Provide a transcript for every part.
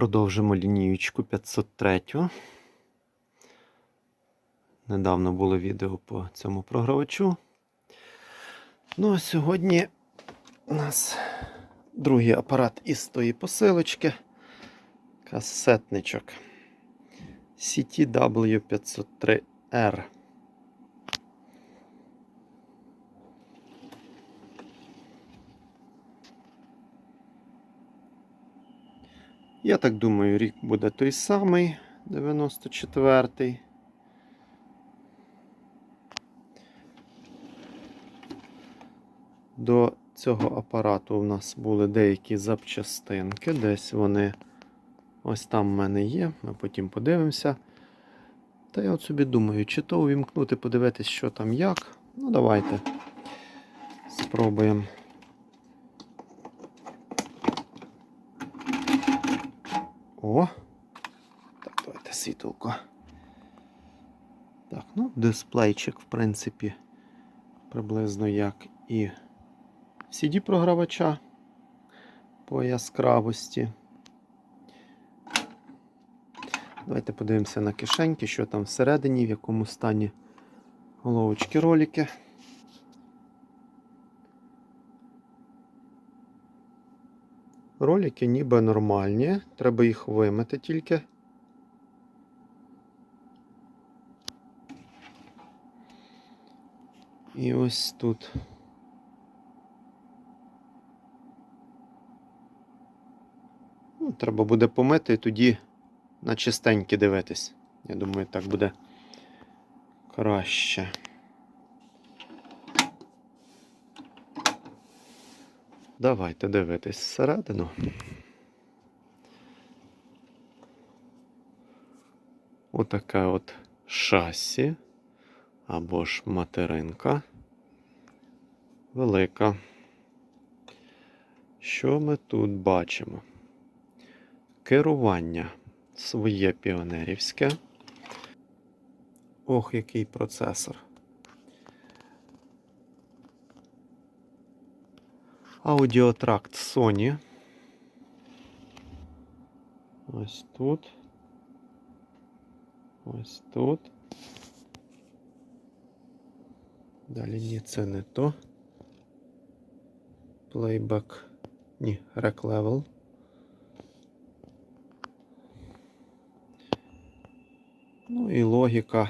Продовжимо лінієчку 503. Недавно було відео по цьому програвачу. Ну, а сьогодні у нас другий апарат із тої посилочки. Касетничок. CTW503R. Я так думаю, рік буде той самий 94-й. До цього апарату у нас були деякі запчастинки. Десь вони ось там в мене є. Ми потім подивимося. Та я от собі думаю, чи то увімкнути, подивитись, що там як. Ну, давайте спробуємо. О! Так, давайте світилко. Так, ну, дисплейчик, в принципі, приблизно як і CD-програвача по яскравості. Давайте подивимося на кишеньки, що там всередині, в якому стані головочки ролики. Ролики ніби нормальні, треба їх вимити тільки. І ось тут. Ну, треба буде помити і тоді на чистенькі дивитись. Я думаю, так буде краще. Давайте дивитись всередину. Отаке от шасі або ж материнка. Велика. Що ми тут бачимо? Керування своє піонерівське. Ох, який процесор. Аудіотракт Sony. Ось тут. Ось тут. Далі ні, це не то. Playback. Ні, Rec Level. Ну і логіка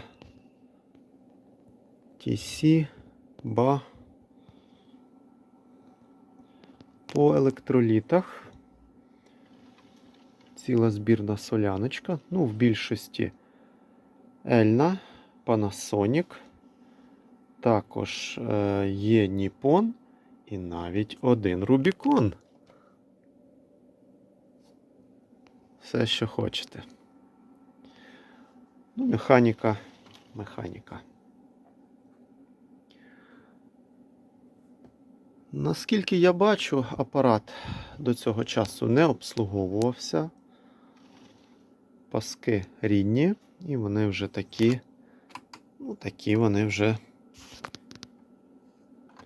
TC, BA. По електролітах. Ціла збірна соляночка. Ну, в більшості Ельна, Panasonic. Також е, є Nippon і навіть один Rubicon. Все, що хочете. Ну, механіка, механіка. Наскільки я бачу, апарат до цього часу не обслуговувався. Паски рідні, і вони вже такі, ну, такі вони вже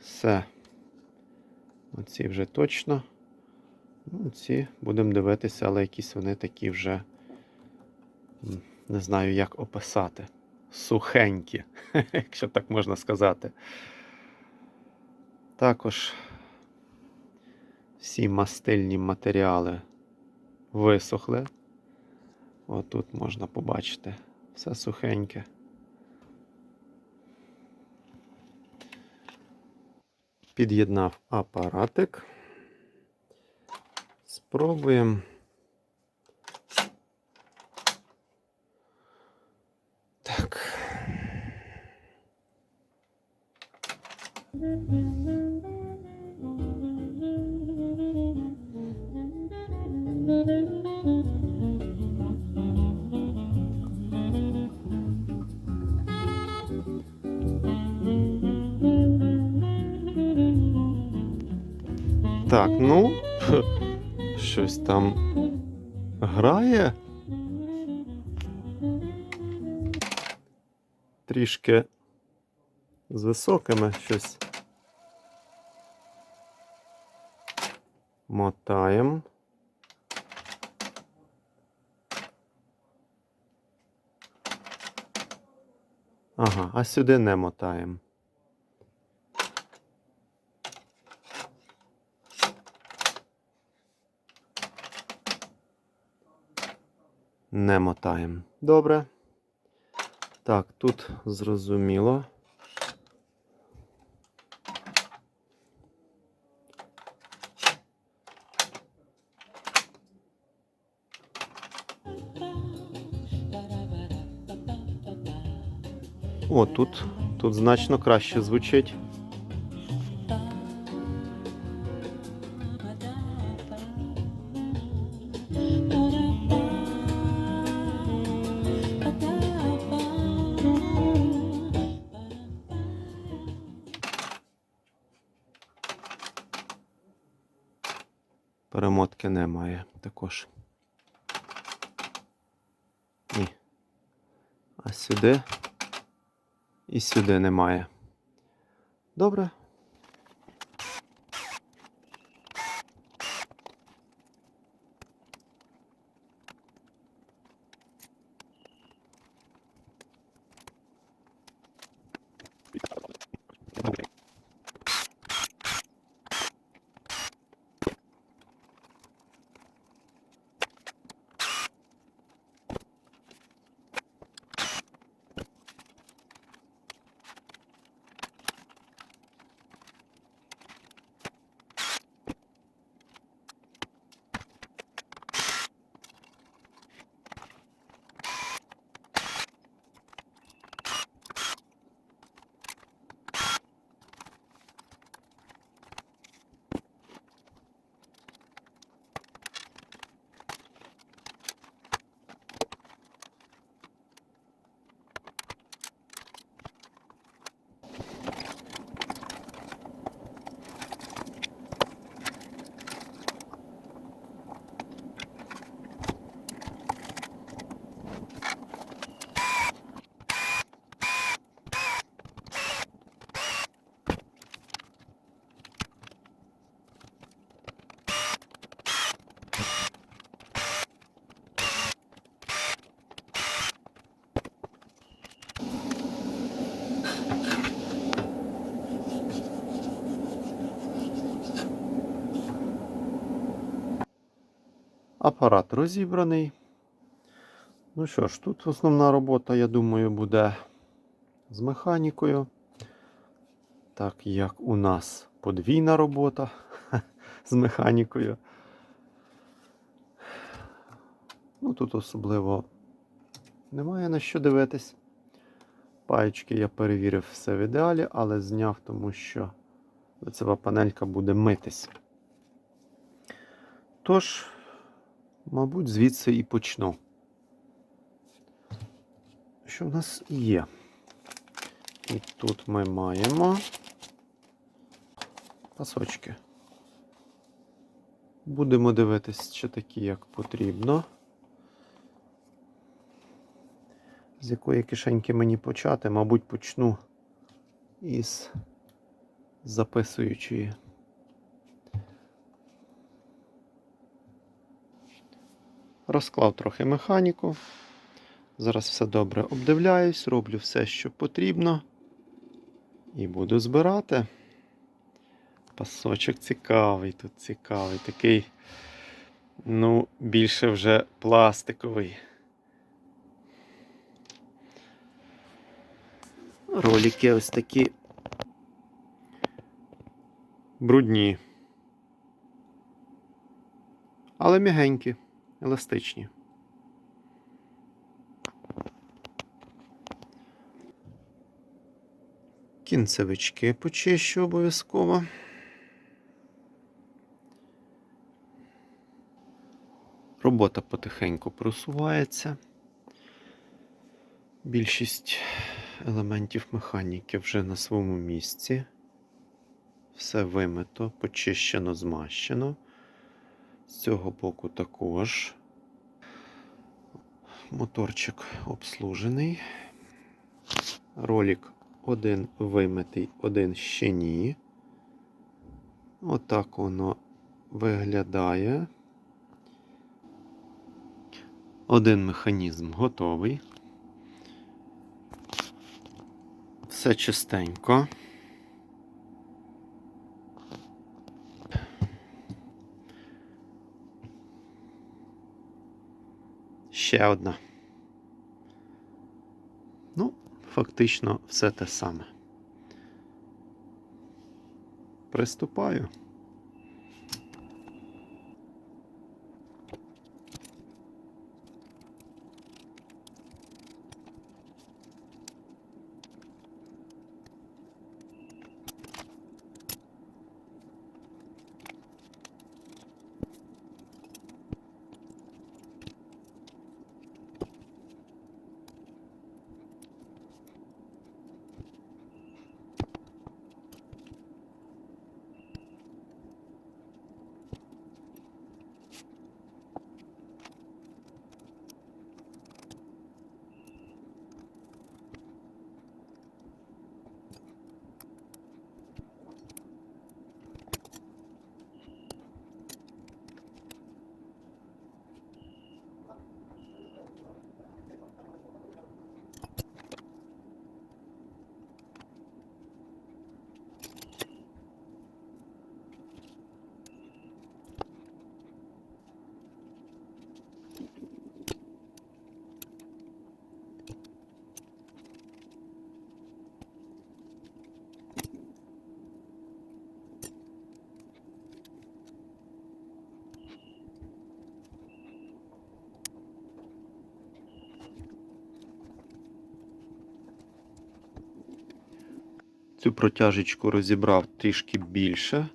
все. Оці вже точно. Ну, ці будемо дивитися, але якісь вони такі вже, не знаю, як описати. Сухенькі, якщо так можна сказати. Також всі мастильні матеріали висохли. Отут можна побачити все сухеньке. Під'єднав апаратик. Спробуємо. Так, ну, щось там грає. Трішки з високими щось. Мотаємо. Ага, а сюди не мотаємо. Не мотаємо. Добре. Так, тут зрозуміло. О, тут, тут значно краще звучить. А сюди і сюди немає. Добре. Апарат розібраний. Ну що ж, тут основна робота, я думаю, буде з механікою. Так як у нас подвійна робота з механікою. Ну, тут особливо немає на що дивитись. Паєчки я перевірив все в ідеалі, але зняв, тому що лицева панелька буде митись. Тож, мабуть, звідси і почну. Що в нас є? І тут ми маємо пасочки. Будемо дивитись, чи такі, як потрібно. З якої кишеньки мені почати? Мабуть, почну із записуючої. Розклав трохи механіку. Зараз все добре обдивляюсь, роблю все, що потрібно. І буду збирати. Пасочок цікавий, тут цікавий, такий, ну, більше вже пластиковий. Ролики ось такі брудні. Але м'ягенькі, еластичні. Кінцевички почищу обов'язково. Робота потихеньку просувається. Більшість елементів механіки вже на своєму місці. Все вимито, почищено, змащено. З цього боку також. Моторчик обслужений. Ролик один вимитий, один ще ні. Отак воно виглядає. Один механізм готовий. Все чистенько. Ще одна. Ну, фактично все те саме. Приступаю. Цю протяжечку розібрав трішки більше,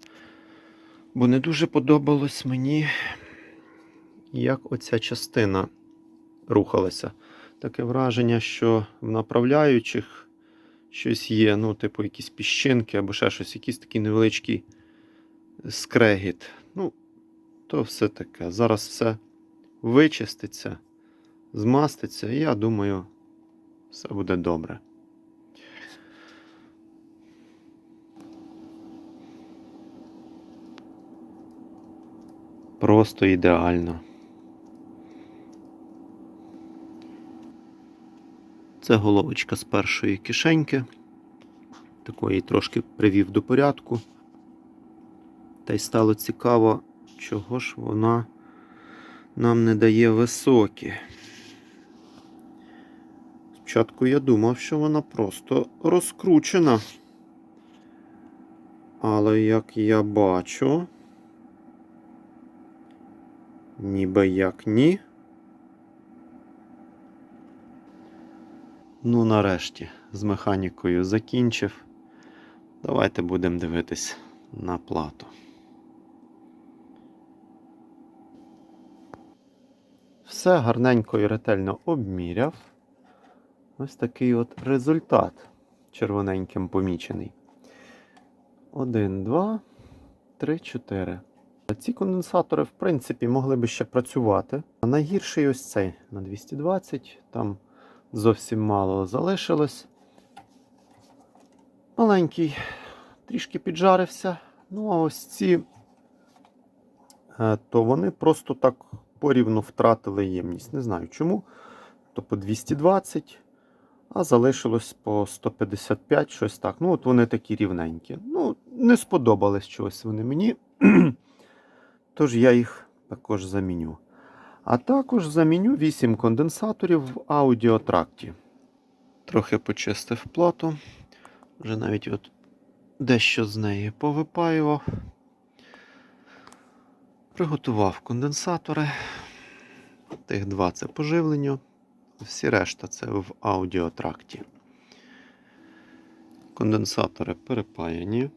бо не дуже подобалось мені, як оця частина рухалася. Таке враження, що в направляючих щось є, ну, типу, якісь піщинки або ще щось, якийсь такий невеличкий скрегіт. Ну, то все таке. Зараз все вичиститься, змаститься, і я думаю, все буде добре. Просто ідеально. Це головочка з першої кишеньки. Такої трошки привів до порядку. Та й стало цікаво, чого ж вона нам не дає високі. Спочатку я думав, що вона просто розкручена. Але як я бачу, ніби як ні. Ну, нарешті, з механікою закінчив. Давайте будемо дивитись на плату. Все гарненько і ретельно обміряв. Ось такий от результат червоненьким помічений. Один, два, три, чотири. Ці конденсатори, в принципі, могли би ще працювати. Найгірший ось цей на 220, там зовсім мало залишилось. Маленький, трішки піджарився. Ну, а ось ці, е, то вони просто так порівну втратили ємність. Не знаю чому. То по 220, а залишилось по 155, щось так. Ну, от вони такі рівненькі. Ну, не сподобались чогось вони мені. Тож я їх також заміню. А також заміню 8 конденсаторів в аудіотракті. Трохи почистив плату. Вже навіть от дещо з неї повипаював. Приготував конденсатори. Тих два це по живленню. Всі решта це в аудіотракті. Конденсатори перепаяні.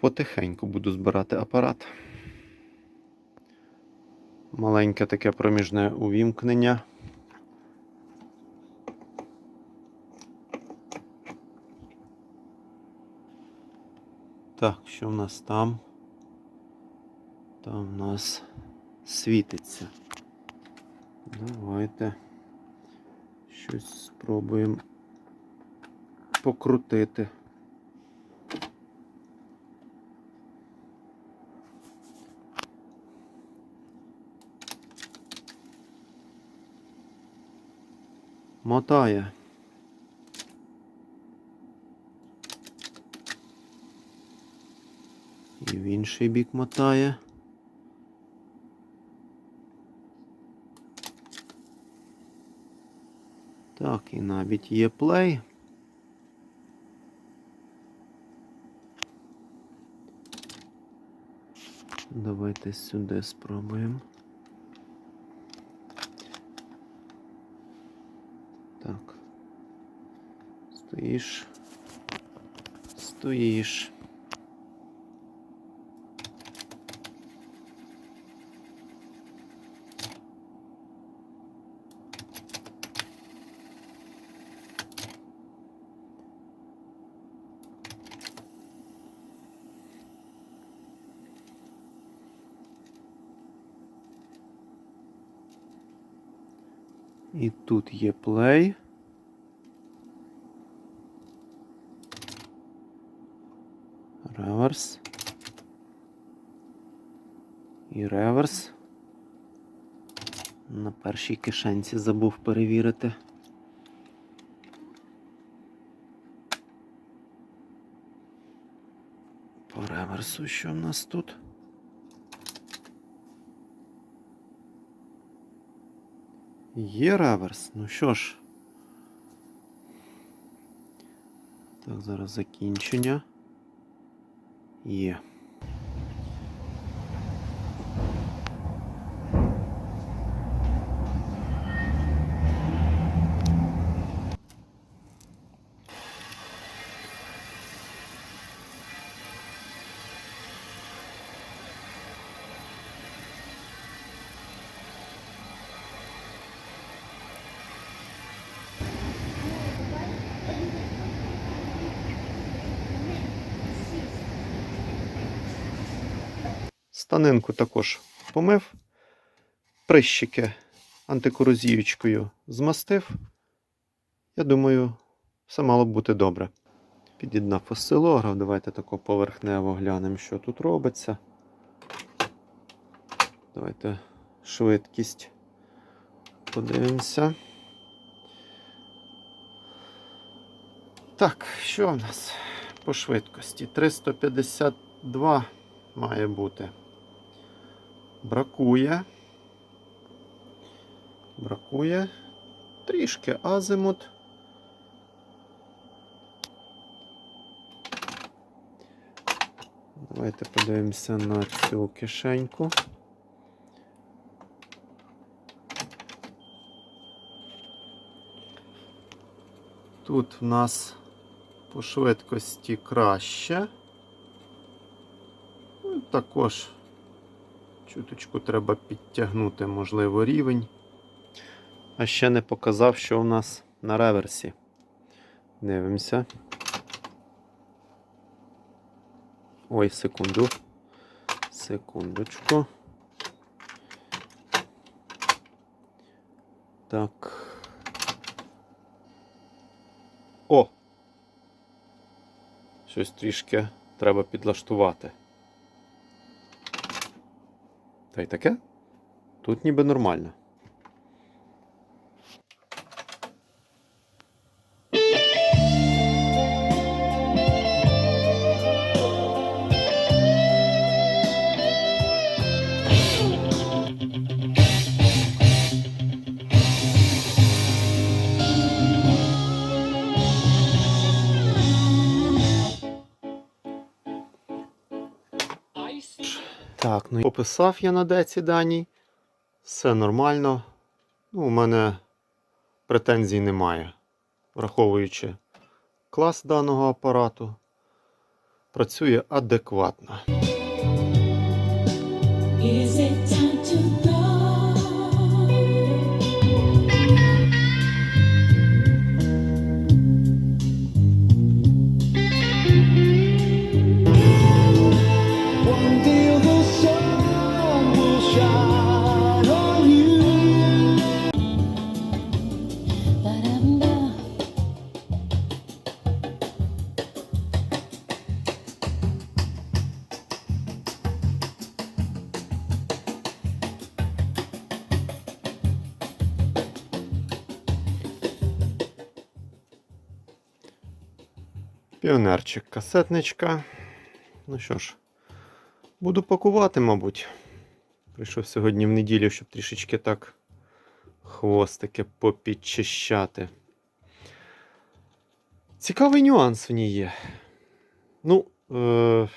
Потихеньку буду збирати апарат. Маленьке таке проміжне увімкнення. Так, що в нас там? Там в нас світиться. Давайте щось спробуємо покрутити. Мотає. І в інший бік мотає. Так, і навіть є плей. Давайте сюди спробуємо. Так. Стоїш. Стоїш. І тут є плей. Реверс. І реверс. На першій кишенці забув перевірити. По реверсу, що в нас тут? Є реверс. Ну що ж. Так, зараз закінчення. Є. Станинку також помив. Прищики антикорозіючкою змастив. Я думаю, все мало б бути добре. Під'єднав осцилограф. Давайте тако поверхнево глянемо, що тут робиться. Давайте швидкість подивимося. Так, що в нас по швидкості? 352 має бути. Бракує. Бракує трішки азимут. Давайте подивимося на цю кишеньку. Тут в нас по швидкості краще. Ну, також чуточку треба підтягнути, можливо, рівень. А ще не показав, що у нас на реверсі. Дивимося. Ой, секунду. Секундочку. Так. О! Щось трішки треба підлаштувати. Та й таке? Тут ніби нормально. Так, ну описав я на деці дані. Все нормально. Ну, у мене претензій немає. Враховуючи клас даного апарату, працює адекватно. Is it Піонерчик, касетничка. Ну що ж, буду пакувати, мабуть. Прийшов сьогодні в неділю, щоб трішечки так хвостики попідчищати. Цікавий нюанс в ній є. Ну, е-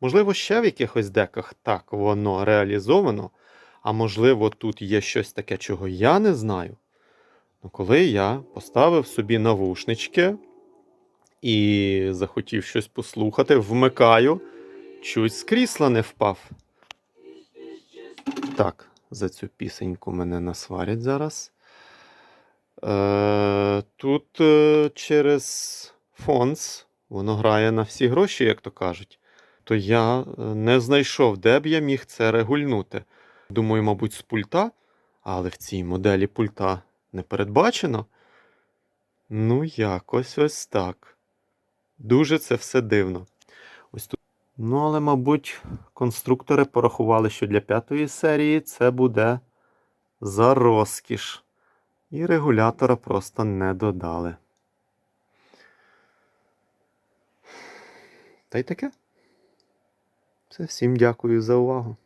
можливо, ще в якихось деках так воно реалізовано, а можливо, тут є щось таке, чого я не знаю. Ну, коли я поставив собі навушнички і захотів щось послухати, вмикаю, чуть з крісла не впав. Так, за цю пісеньку мене насварять зараз. Е, тут е, через фонс воно грає на всі гроші, як то кажуть. То я е, не знайшов, де б я міг це регульнути. Думаю, мабуть, з пульта, але в цій моделі пульта не передбачено. Ну, якось ось так. Дуже це все дивно. Ось тут. Ну, але, мабуть, конструктори порахували, що для п'ятої серії це буде за розкіш. І регулятора просто не додали. Та й таке. Все, всім дякую за увагу.